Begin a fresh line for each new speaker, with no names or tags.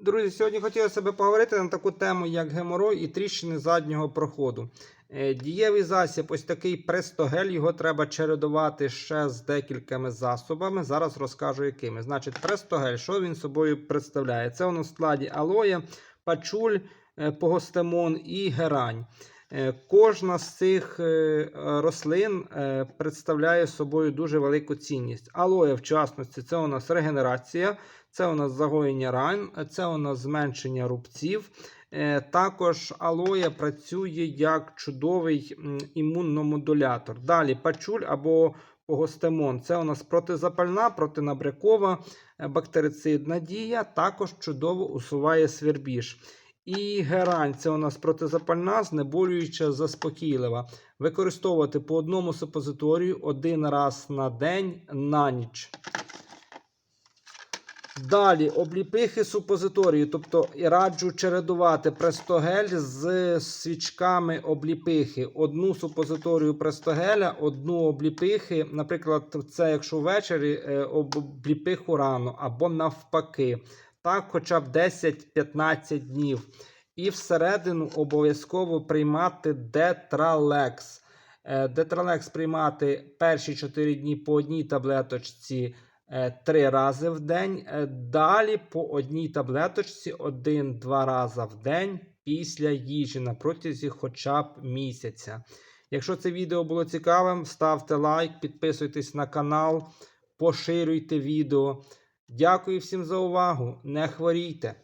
Друзі, сьогодні хотілося б поговорити на таку тему, як геморой і тріщини заднього проходу. Е, Дієвий засіб, ось такий престогель, його треба чередувати ще з декількома засобами. Зараз розкажу якими. Значить, престогель, що він собою представляє? Це воно в складі алоє, пачуль, е, погостемон і герань. Е, Кожна з цих е, рослин е, представляє собою дуже велику цінність. Алоє, в частності, це у нас регенерація, це у нас загоєння ран, це у нас зменшення рубців. Також алоє працює як чудовий м, імуномодулятор. Далі пачуль або погостемон. Це у нас протизапальна, протинабрякова, бактерицидна дія, також чудово усуває свербіж. І герань це у нас протизапальна, знеболююча, заспокійлива. Використовувати по одному супозиторію один раз на день на ніч. Далі обліпихи супозиторії, тобто раджу чередувати престогель з свічками обліпихи. Одну супозиторію престогеля, одну обліпихи. Наприклад, це якщо ввечері е, обліпиху рано або навпаки. Так, хоча б 10-15 днів. І всередину обов'язково приймати детралекс. Е, Детралекс приймати перші 4 дні по одній таблеточці е, 3 рази в день. Е, Далі по одній таблеточці 1-2 рази в день після їжі на протязі хоча б місяця. Якщо це відео було цікавим, ставте лайк, підписуйтесь на канал, поширюйте відео. Дякую всім за увагу. Не хворійте!